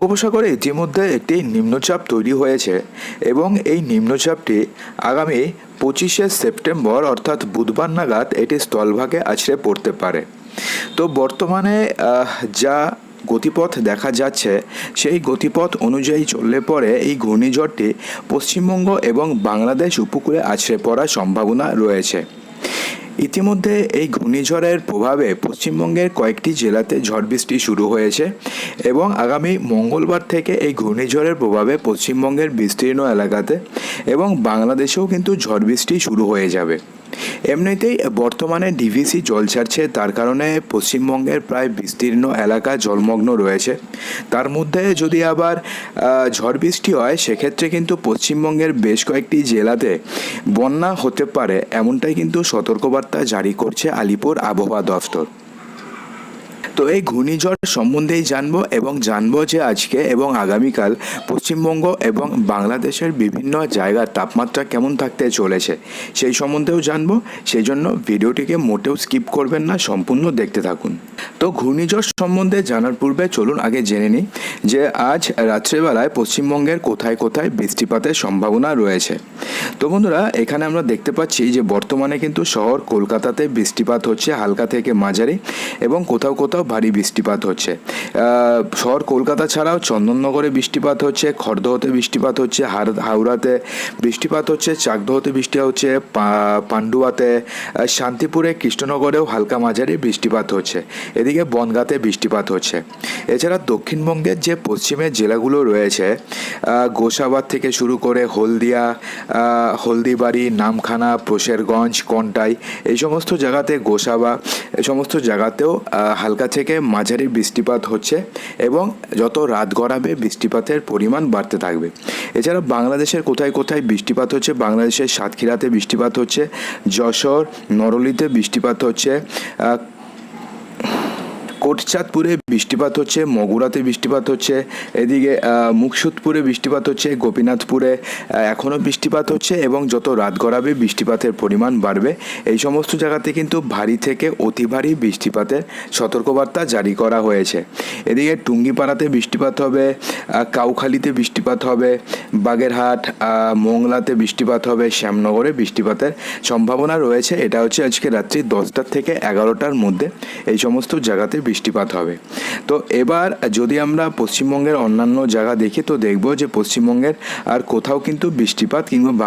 বঙ্গোপসাগরে ইতিমধ্যে একটি নিম্নচাপ তৈরি হয়েছে এবং এই নিম্নচাপটি আগামী পঁচিশে সেপ্টেম্বর, অর্থাৎ বুধবার নাগাদ এটি স্থলভাগে আছড়ে পড়তে পারে। তো বর্তমানে যা গতিপথ দেখা যাচ্ছে, সেই গতিপথ অনুযায়ী চললে পরে এই ঘূর্ণিঝড়টি পশ্চিমবঙ্গ এবং বাংলাদেশ উপকূলে আছড়ে পড়ার সম্ভাবনা রয়েছে। ইতিমধ্যে এই ঘূর্ণিঝড়ের প্রভাবে পশ্চিমবঙ্গের কয়েকটি জেলাতে ঝড় বৃষ্টি শুরু হয়েছে এবং আগামী মঙ্গলবার থেকে এই ঘূর্ণিঝড়ের প্রভাবে পশ্চিমবঙ্গের বিস্তীর্ণ এলাকাতে এবং বাংলাদেশেও কিন্তু ঝড় বৃষ্টি শুরু হয়ে যাবে। এমনিতেই বর্তমানে ডিভিসি জল ছাড়ছে, তার কারণে পশ্চিমবঙ্গের প্রায় বিস্তীর্ণ এলাকা জলমগ্ন রয়েছে। তার মধ্যে যদি আবার ঝড় বৃষ্টি হয়, সেক্ষেত্রে কিন্তু পশ্চিমবঙ্গের বেশ কয়েকটি জেলাতে বন্যা হতে পারে, এমনটাই কিন্তু সতর্কবার্তা জারি করছে আলিপুর আবহাওয়া দফতর তো এই ঘূর্ণিঝড় সম্বন্ধেই জানব এবং জানব যে আজকে এবং আগামীকাল পশ্চিমবঙ্গ এবং বাংলাদেশের বিভিন্ন জায়গার তাপমাত্রা কেমন থাকতে চলেছে সেই সম্বন্ধেও জানব। সেই জন্য ভিডিওটিকে মোটেও স্কিপ করবেন না, সম্পূর্ণ দেখতে থাকুন। তো ঘূর্ণিঝড় সম্বন্ধে জানার পূর্বে চলুন আগে জেনে নিই যে আজ রাত্রেবেলায় পশ্চিমবঙ্গের কোথায় কোথায় বৃষ্টিপাতের সম্ভাবনা রয়েছে। তো বন্ধুরা, এখানে আমরা দেখতে পাচ্ছি যে বর্তমানে কিন্তু শহর কলকাতাতে বৃষ্টিপাত হচ্ছে হালকা থেকে মাঝারি এবং কোথাও কোথাও ভারী বৃষ্টিপাত হচ্ছে। শহর কলকাতা ছাড়াও চন্দননগরে বৃষ্টিপাত হচ্ছে, খড়দহতে বৃষ্টিপাত হচ্ছে হাওড়াতে বৃষ্টিপাত হচ্ছে, চাকদহতে বৃষ্টি হচ্ছে পান্ডুয়াতে শান্তিপুরে, কৃষ্ণনগরেও হালকা মাঝারি বৃষ্টিপাত হচ্ছে। এদিকে বনগাঁতে বৃষ্টিপাত হচ্ছে। এছাড়া দক্ষিণবঙ্গের যে পশ্চিমের জেলাগুলো রয়েছে গোসাবাদ থেকে শুরু করে হলদিয়া হলদিবাড়ি, নামখানা প্রশেরগঞ্জ কন্টাই, এই সমস্ত জায়গাতে গোসাবা, এই সমস্ত জায়গাতেও হালকা থেকে মাঝারি বৃষ্টিপাত হচ্ছে এবং যত রাত গড়াবে বৃষ্টিপাতের পরিমাণ বাড়তে থাকবে। এছাড়া বাংলাদেশের কোথায় কোথায় বৃষ্টিপাত হচ্ছে, বাংলাদেশের সাতক্ষীরাতে বৃষ্টিপাত হচ্ছে, যশোর, নরলিতে বৃষ্টিপাত হচ্ছে কোটচাঁদপুরে বৃষ্টিপাত হচ্ছে, মগুরাতে বৃষ্টিপাত হচ্ছে, এদিকে মুকসুদপুরে বৃষ্টিপাত হচ্ছে, গোপীনাথপুরে এখনও বৃষ্টিপাত হচ্ছে এবং যত রাত গড়াবে বৃষ্টিপাতের পরিমাণ বাড়বে। এই সমস্ত জায়গাতে কিন্তু ভারী থেকে অতি ভারী বৃষ্টিপাতের সতর্কবার্তা জারি করা হয়েছে। এদিকে টুঙ্গিপাড়াতে বৃষ্টিপাত হবে কাউখালীতে কাউখালীতে বৃষ্টিপাত হবে, বাগেরহাট মোংলাতে বৃষ্টিপাত হবে, শ্যামনগরে বৃষ্টিপাতের সম্ভাবনা রয়েছে। এটা হচ্ছে আজকে রাত্রি দশটার থেকে এগারোটার মধ্যে এই সমস্ত জায়গাতে বৃষ্টিপাত হবে। তো এবার যদি আমরা পশ্চিমবঙ্গের অন্যান্য জায়গা দেখি, তো দেখব যে পশ্চিমবঙ্গের আর কোথাও কিন্তু বৃষ্টিপাত কিংবা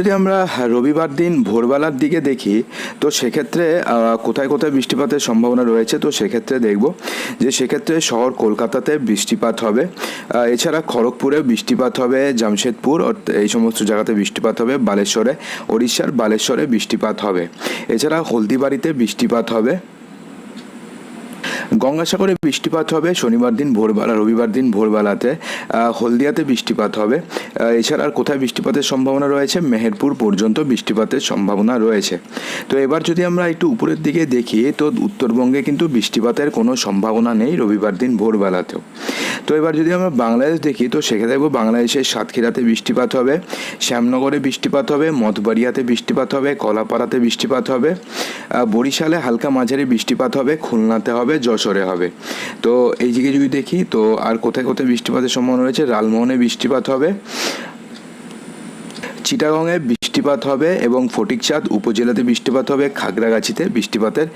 যদি আমরা রবিবার দিন ভোরবেলার দিকে দেখি, তো সেক্ষেত্রে কোথায় কোথায় বৃষ্টিপাতের সম্ভাবনা রয়েছে, তো সেক্ষেত্রে দেখব যে সেক্ষেত্রে শহর কলকাতাতে বৃষ্টিপাত হবে। এছাড়া খড়গপুরে বৃষ্টিপাত হবে, জামশেদপুর এই সমস্ত জায়গাতে বৃষ্টিপাত হবে, বালেশ্বরে, ওড়িশার বালেশ্বরে বৃষ্টিপাত হবে। এছাড়া হলদিবাড়িতে বৃষ্টিপাত হবে। গঙ্গাসাগরে বৃষ্টিপাত হবে, শনিবার দিন ভোরবেলা, রবিবার দিন ভোরবেলাতে হলদিয়াতে বৃষ্টিপাত হবে। এছাড়া আর কোথায় বৃষ্টিপাতের সম্ভাবনা রয়েছে? মেহেরপুর পর্যন্ত বৃষ্টিপাতের সম্ভাবনা রয়েছে। তো এবার যদি আমরা একটু উপরের দিকে দেখি, তো উত্তরবঙ্গে কিন্তু বৃষ্টিপাতের কোনো সম্ভাবনা নেই রবিবার দিন ভোরবেলাতেও। তো এবার যদি আমরা বাংলাদেশ দেখি, তো সেখানে দেখব বাংলাদেশের সাতক্ষীরাতে বৃষ্টিপাত হবে, শ্যামনগরে বৃষ্টিপাত হবে, মঠবাড়িয়াতে বৃষ্টিপাত হবে, কলাপাড়াতে বৃষ্টিপাত হবে বরিশালে হালকা মাঝারি বৃষ্টিপাত হবে, খুলনাতে হবে যশোরে হবে। তো এই দিকে যদি দেখি, তো আর কোথায় কোথায় বৃষ্টিপাতের সম্ভাবনা রয়েছে? লালমোহনে বৃষ্টিপাত হবে। চিটাগংয়ে বৃষ্টিপাত হবে এবং ফটিকচাঁদ উপজেলাতে বৃষ্টিপাত হবে, খাগড়াগাছিতে বৃষ্টিপাতের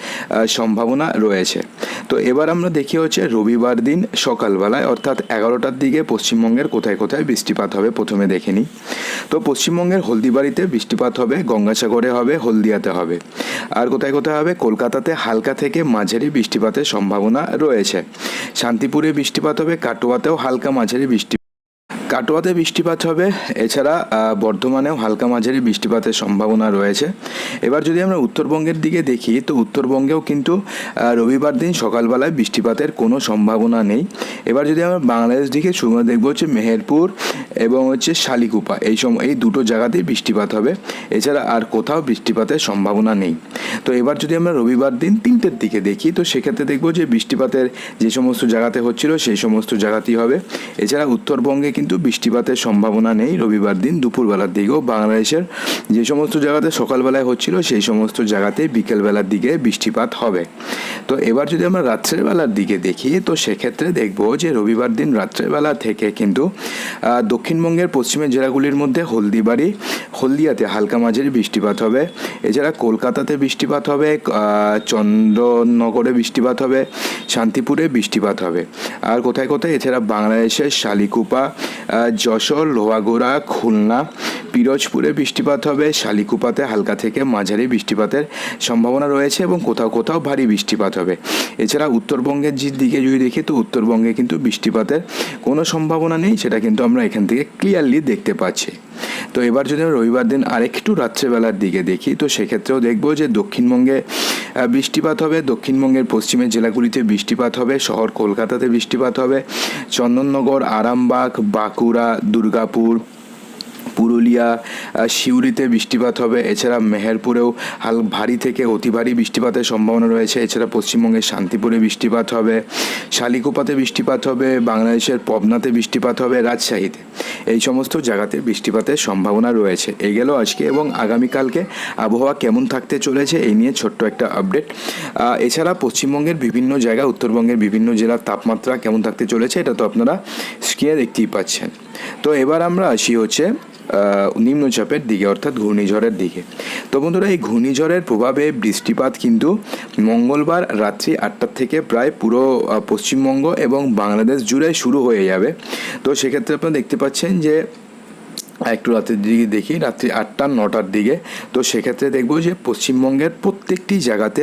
সম্ভাবনা রয়েছে। তো এবার আমরা দেখি হচ্ছে রবিবার দিন সকালবেলায়, অর্থাৎ এগারোটার দিকে পশ্চিমবঙ্গের কোথায় কোথায় বৃষ্টিপাত হবে প্রথমে দেখে নিই। তো পশ্চিমবঙ্গের হলদিবাড়িতে বৃষ্টিপাত হবে, গঙ্গাসাগরে হবে, হলদিয়াতে হবে। আর কোথায় কোথায় হবে? কলকাতাতে হালকা থেকে মাঝারি বৃষ্টিপাতের সম্ভাবনা রয়েছে। শান্তিপুরে বৃষ্টিপাত হবে, কাটোয়াতেও হালকা মাঝারি বৃষ্টি কাটোয়াতে বৃষ্টিপাত হবে। এছাড়া বর্ধমানেও হালকা মাঝারি বৃষ্টিপাতের সম্ভাবনা রয়েছে। এবার যদি আমরা উত্তরবঙ্গের দিকে দেখি, তো উত্তরবঙ্গেও কিন্তু রবিবার দিন সকালবেলায় বৃষ্টিপাতের কোনো সম্ভাবনা নেই। এবার যদি আমরা বাংলাদেশ দিকে শুরু দেখব, হচ্ছে মেহেরপুর এবং হচ্ছে শালিকুপা। এই সম, এই দুটো জায়গাতেই বৃষ্টিপাত হবে। এছাড়া আর কোথাও বৃষ্টিপাতের সম্ভাবনা নেই। তো এবার যদি আমরা রবিবার দিন তিনটের দিকে দেখি, তো সেক্ষেত্রে দেখব যে বৃষ্টিপাতের যে সমস্ত জায়গাতে হচ্ছিল, সেই সমস্ত জায়গাতেই হবে। এছাড়া উত্তরবঙ্গে কিন্তু বৃষ্টিপাতের সম্ভাবনা নেই। রবিবার দিন দুপুরবেলার দিকেও বাংলাদেশের যে সমস্ত জায়গাতে সকালবেলায় হচ্ছিল সেই সমস্ত জায়গাতে বিকেলবেলার দিকে বৃষ্টিপাত হবে। তো এবার যদি আমরা রাত্রের বেলার দিকে দেখি তো সেক্ষেত্রে দেখব যে রবিবার দিন রাত্রের বেলা থেকে কিন্তু দক্ষিণবঙ্গের পশ্চিমের জেলাগুলির মধ্যে হলদিবাড়ি হলদিয়াতে হালকা মাঝারি বৃষ্টিপাত হবে। এছাড়া কলকাতাতে বৃষ্টিপাত হবে আহ, চন্দননগরে বৃষ্টিপাত হবে শান্তিপুরে বৃষ্টিপাত হবে। আর কোথায় কোথায়? এছাড়া বাংলাদেশের শালিকুপা যশোর, লোহাগোড়া, খুলনা, পিরোজপুরে বৃষ্টিপাত হবে, শালিকুপাতে হালকা থেকে মাঝারি বৃষ্টিপাতের সম্ভাবনা রয়েছে এবং কোথাও কোথাও ভারী বৃষ্টিপাত হবে। এছাড়া উত্তরবঙ্গের যে দিকে যদি দেখি, তো উত্তরবঙ্গে কিন্তু বৃষ্টিপাতের কোনো সম্ভাবনা নেই, সেটা কিন্তু আমরা এখান থেকে ক্লিয়ারলি দেখতে পাচ্ছি। তো এবার যদি আমরা রবিবার দিন আরেকটু রাত্রেবেলার দিকে দেখি, তো সেক্ষেত্রেও দেখব যে দক্ষিণবঙ্গে বৃষ্টিপাত হবে, দক্ষিণবঙ্গের পশ্চিমের জেলাগুলিতে বৃষ্টিপাত হবে, শহর কলকাতাতে বৃষ্টিপাত হবে, চন্দননগর, আরামবাগ, বাঁকুড়া, দুর্গাপুর পুরুলিয়া সিউড়িতে বৃষ্টিপাত হবে। এছাড়া মেহেরপুরেও হাল ভারী থেকে অতি ভারী বৃষ্টিপাতের সম্ভাবনা রয়েছে। এছাড়া পশ্চিমবঙ্গের শান্তিপুরে বৃষ্টিপাত হবে। শালিকোপাতে বৃষ্টিপাত হবে। বাংলাদেশের পবনাতে বৃষ্টিপাত হবে। রাজশাহীতে। এই সমস্ত জায়গাতে বৃষ্টিপাতের সম্ভাবনা রয়েছে। এই গেল আজকে এবং আগামীকালকে আবহাওয়া কেমন থাকতে চলেছে এই নিয়ে ছোট্ট একটা আপডেট। এছাড়া পশ্চিমবঙ্গের বিভিন্ন জায়গা, উত্তরবঙ্গের বিভিন্ন জেলার তাপমাত্রা কেমন থাকতে চলেছে, এটা তো আপনারা স্ক্রিনে দেখতেই পাচ্ছেন। তো এবার আমরা আসি হচ্ছে নিম্নচাপের দিকে, অর্থাৎ ঘূর্ণিঝড়ের দিকে। তো বন্ধুরা, এই ঘূর্ণিঝড়ের প্রভাবে বৃষ্টিপাত কিন্তু মঙ্গলবার রাত্রি আটটার থেকে প্রায় পুরো পশ্চিমবঙ্গ এবং বাংলাদেশ জুড়ে শুরু হয়ে যাবে। তো সেক্ষেত্রে আপনারা দেখতে পাচ্ছেন যে একটু রাতের দিকে দেখি, রাত্রি আটটা, নটার দিকে। তো সেক্ষেত্রে দেখব যে পশ্চিমবঙ্গের প্রত্যেকটি জায়গাতে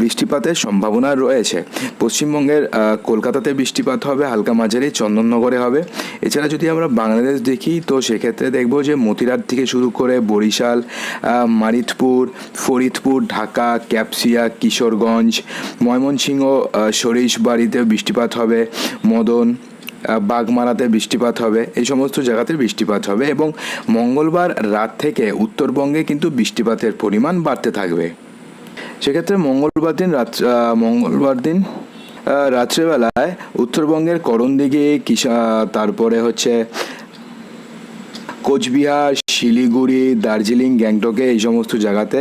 বৃষ্টিপাতের সম্ভাবনা রয়েছে। পশ্চিমবঙ্গের কলকাতাতে বৃষ্টিপাত হবে, হালকা মাঝারি, চন্দননগরে হবে। এছাড়া যদি আমরা বাংলাদেশ দেখি, তো সেক্ষেত্রে দেখব যে মতিরাট থেকে শুরু করে বরিশাল মারিতপুর ফরিদপুর, ঢাকা, ক্যাপসিয়া, কিশোরগঞ্জ, ময়মনসিংহ সরিষবাড়িতে বৃষ্টিপাত হবে, মদন বাগমারাতে বৃষ্টিপাত হবে, এই সমস্ত জায়গাতে বৃষ্টিপাত হবে এবং মঙ্গলবার রাত থেকে উত্তরবঙ্গে কিন্তু বৃষ্টিপাতের পরিমাণ বাড়তে থাকবে। সেক্ষেত্রে মঙ্গলবার দিন রাত মঙ্গলবার দিন রাত্রেবেলায় উত্তরবঙ্গের করণদিঘি, কিষা, তারপরে হচ্ছে কোচবিহার, শিলিগুড়ি, দার্জিলিং, গ্যাংটকে এই সমস্ত জায়গাতে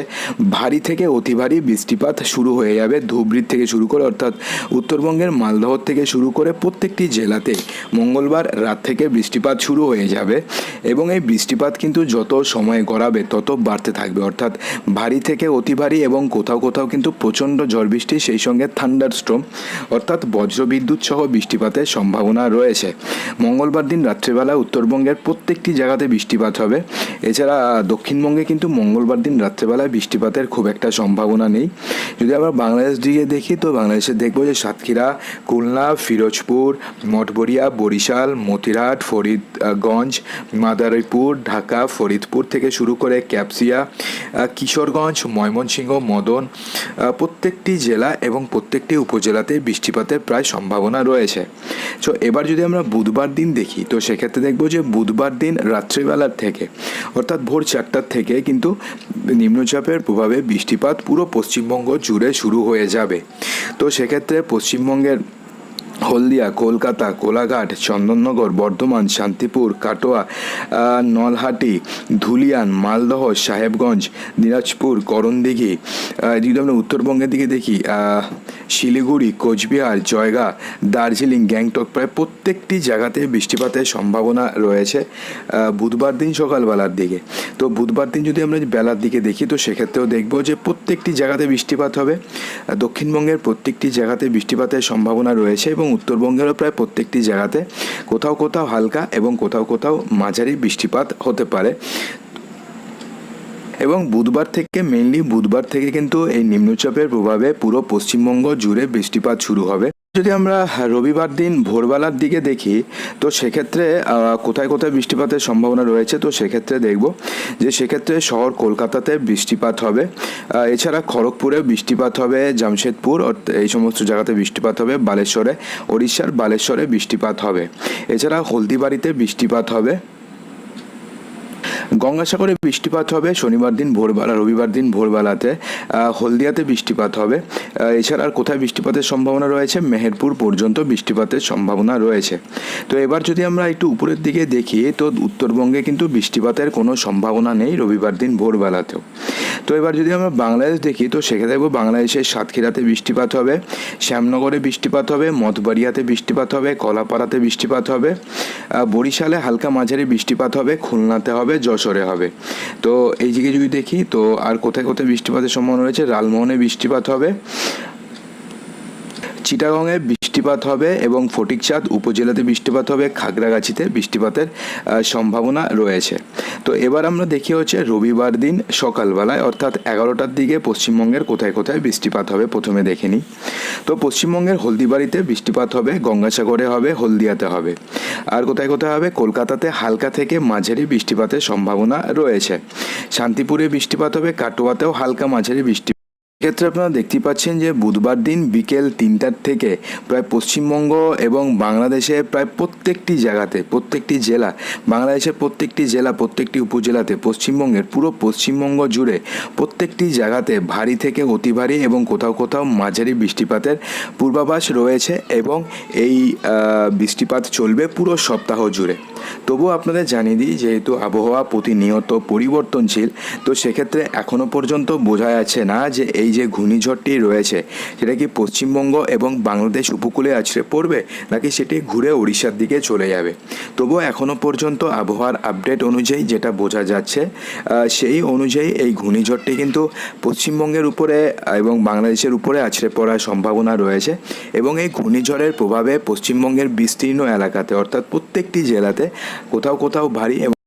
ভারী থেকে অতি ভারী বৃষ্টিপাত শুরু হয়ে যাবে ধুবড়ির থেকে শুরু করে অর্থাৎ উত্তরবঙ্গের মালদহ থেকে শুরু করে প্রত্যেকটি জেলাতে মঙ্গলবার রাত থেকে বৃষ্টিপাত শুরু হয়ে যাবে এবং এই বৃষ্টিপাত কিন্তু যত সময় গড়াবে তত বাড়তে থাকবে। অর্থাৎ ভারী থেকে অতি ভারী এবং কোথাও কোথাও কিন্তু প্রচণ্ড ঝড় বৃষ্টি, সেই সঙ্গে থান্ডার স্ট্রোম অর্থাৎ বজ্রবিদ্যুৎ সহ বৃষ্টিপাতের সম্ভাবনা রয়েছে। মঙ্গলবার দিন রাত্রেবেলা উত্তরবঙ্গের প্রত্যেকটি জায়গাতে বৃষ্টিপাত হবে। এছাড়া, দক্ষিণবঙ্গে কিন্তু মঙ্গলবার দিন রাত্রেবেলায় বৃষ্টিপাতের খুব একটা সম্ভাবনা নেই। যদি আমরা বাংলাদেশ দিকে দেখি, তো বাংলাদেশে দেখব যে সাতক্ষীরা, খুলনা, ফিরোজপুর মঠবরিয়া বরিশাল মতিরাট ফরিদগঞ্জ, মাদারীপুর, ঢাকা, ফরিদপুর থেকে শুরু করে ক্যাপসিয়া কিশোরগঞ্জ, ময়মনসিংহ, মদন প্রত্যেকটি জেলা এবং প্রত্যেকটি উপজেলাতে বৃষ্টিপাতের প্রায় সম্ভাবনা রয়েছে। সো এবার যদি আমরা বুধবার দিন দেখি, তো সেক্ষেত্রে দেখব যে বুধবার দিন রাত্রিবেলার থেকে, অর্থাৎ ভোর চারটার থেকে কিন্তু নিম্নচাপের প্রভাবে বৃষ্টিপাত পুরো পশ্চিমবঙ্গ জুড়ে শুরু হয়ে যাবে। তো সেক্ষেত্রে পশ্চিমবঙ্গের হলদিয়া, কলকাতা, কোলাঘাট, চন্দননগর, বর্ধমান, শান্তিপুর, কাটোয়া নলহাটি, ধুলিয়ান, মালদহ, সাহেবগঞ্জ, দিনাজপুর, করণদিঘি যদি আমরা উত্তরবঙ্গের দিকে দেখি শিলিগুড়ি, কোচবিহার, জয়গা, দার্জিলিং, গ্যাংটক প্রায় প্রত্যেকটি জায়গাতে বৃষ্টিপাতের সম্ভাবনা রয়েছে বুধবার দিন সকালবেলার দিকে। তো বুধবার দিন যদি আমরা বেলার দিকে দেখি, তো সেক্ষেত্রেও দেখব যে প্রত্যেকটি জায়গাতে বৃষ্টিপাত হবে। দক্ষিণবঙ্গের প্রত্যেকটি জায়গাতে বৃষ্টিপাতের সম্ভাবনা রয়েছে এবং উত্তরবঙ্গেরও প্রায় প্রত্যেকটি জায়গাতে কোথাও কোথাও হালকা এবং কোথাও কোথাও মাঝারি বৃষ্টিপাত হতে পারে। এবং বুধবার থেকে মেইনলি বুধবার থেকে কিন্তু এই নিম্নচাপের প্রভাবে পুরো পশ্চিমবঙ্গ জুড়ে বৃষ্টিপাত শুরু হবে। যদি আমরা রবিবার দিন ভোরবেলার দিকে দেখি, তো সেক্ষেত্রে কোথায় কোথায় বৃষ্টিপাতের সম্ভাবনা রয়েছে, তো সেক্ষেত্রে দেখব যে সেক্ষেত্রে শহর কলকাতাতে বৃষ্টিপাত হবে। এছাড়া খড়গপুরে বৃষ্টিপাত হবে, জামশেদপুর এই সমস্ত জায়গাতে বৃষ্টিপাত হবে, বালেশ্বরে, ওড়িশার বালেশ্বরে বৃষ্টিপাত হবে। এছাড়া হলদিবাড়িতে বৃষ্টিপাত হবে। গঙ্গাসাগরে বৃষ্টিপাত হবে, শনিবার দিন ভোরবেলা, রবিবার দিন ভোরবেলাতে হলদিয়াতে বৃষ্টিপাত হবে। এছাড়া আর কোথায় বৃষ্টিপাতের সম্ভাবনা রয়েছে? মেহেরপুর পর্যন্ত বৃষ্টিপাতের সম্ভাবনা রয়েছে। তো এবার যদি আমরা একটু উপরের দিকে দেখি, তো উত্তরবঙ্গে কিন্তু বৃষ্টিপাতের কোনো সম্ভাবনা নেই রবিবার দিন ভোরবেলাতেও। তো এবার যদি আমরা বাংলাদেশ দেখি, তো সেক্ষেত্রে দেখব বাংলাদেশের সাতক্ষীরাতে বৃষ্টিপাত হবে, শ্যামনগরে বৃষ্টিপাত হবে মতবাড়িয়াতে বৃষ্টিপাত হবে, কলাপাড়াতে বৃষ্টিপাত হবে বরিশালে হালকা মাঝারি বৃষ্টিপাত হবে, খুলনাতে হবে, যশোরে হবে। তো এই দিকে যদি দেখি, তো আর কোথায় কোথায় বৃষ্টিপাতের সম্ভাবনা রয়েছে? লালমোহনে বৃষ্টিপাত হবে চিটাগংয়ে বৃষ্টিপাত হবে এবং ফটিকচাঁদ উপজেলাতে বৃষ্টিপাত হবে, খাগড়াগাছিতে বৃষ্টিপাতের সম্ভাবনা রয়েছে। তো এবার আমরা দেখি হচ্ছে রবিবার দিন সকালবেলায়, অর্থাৎ এগারোটার দিকে পশ্চিমবঙ্গের কোথায় কোথায় বৃষ্টিপাত হবে প্রথমে দেখে নিই। তো পশ্চিমবঙ্গের হলদিবাড়িতে বৃষ্টিপাত হবে, গঙ্গাসাগরে হবে, হলদিয়াতে হবে। আর কোথায় কোথায় হবে? কলকাতাতে হালকা থেকে মাঝারি বৃষ্টিপাতের সম্ভাবনা রয়েছে। শান্তিপুরে বৃষ্টিপাত হবে, কাটোয়াতেও হালকা মাঝারি বৃষ্টি ক্ষেত্রে আপনারা দেখতে পাচ্ছেন যে বুধবার দিন বিকেল তিনটার থেকে প্রায় পশ্চিমবঙ্গ এবং বাংলাদেশে প্রায় প্রত্যেকটি জায়গাতে, প্রত্যেকটি জেলা, বাংলাদেশের প্রত্যেকটি জেলা, প্রত্যেকটি উপজেলাতে, পশ্চিমবঙ্গের পুরো পশ্চিমবঙ্গ জুড়ে প্রত্যেকটি জায়গাতে ভারী থেকে অতি ভারী এবং কোথাও কোথাও মাঝারি বৃষ্টিপাতের পূর্বাভাস রয়েছে এবং এই বৃষ্টিপাত চলবে পুরো সপ্তাহ জুড়ে। তবুও আপনাদের জানিয়ে দিই, যেহেতু আবহাওয়া প্রতিনিয়ত পরিবর্তনশীল, তো সেক্ষেত্রে এখনও পর্যন্ত বোঝা যাচ্ছে না যে এই যে ঘূর্ণিঝড়টি রয়েছে, সেটা কি পশ্চিমবঙ্গ এবং বাংলাদেশ উপকূলে আছড়ে পড়বে, নাকি সেটি ঘুরে উড়িষ্যার দিকে চলে যাবে? তবুও এখনও পর্যন্ত আবহাওয়ার আপডেট অনুযায়ী যেটা বোঝা যাচ্ছে সেই অনুযায়ী এই ঘূর্ণিঝড়টি কিন্তু পশ্চিমবঙ্গের উপরে এবং বাংলাদেশের উপরে আছড়ে পড়ার সম্ভাবনা রয়েছে এবং এই ঘূর্ণিঝড়ের প্রভাবে পশ্চিমবঙ্গের বিস্তীর্ণ এলাকাতে, অর্থাৎ প্রত্যেকটি জেলাতে কোথাও কোথাও ভারী এবং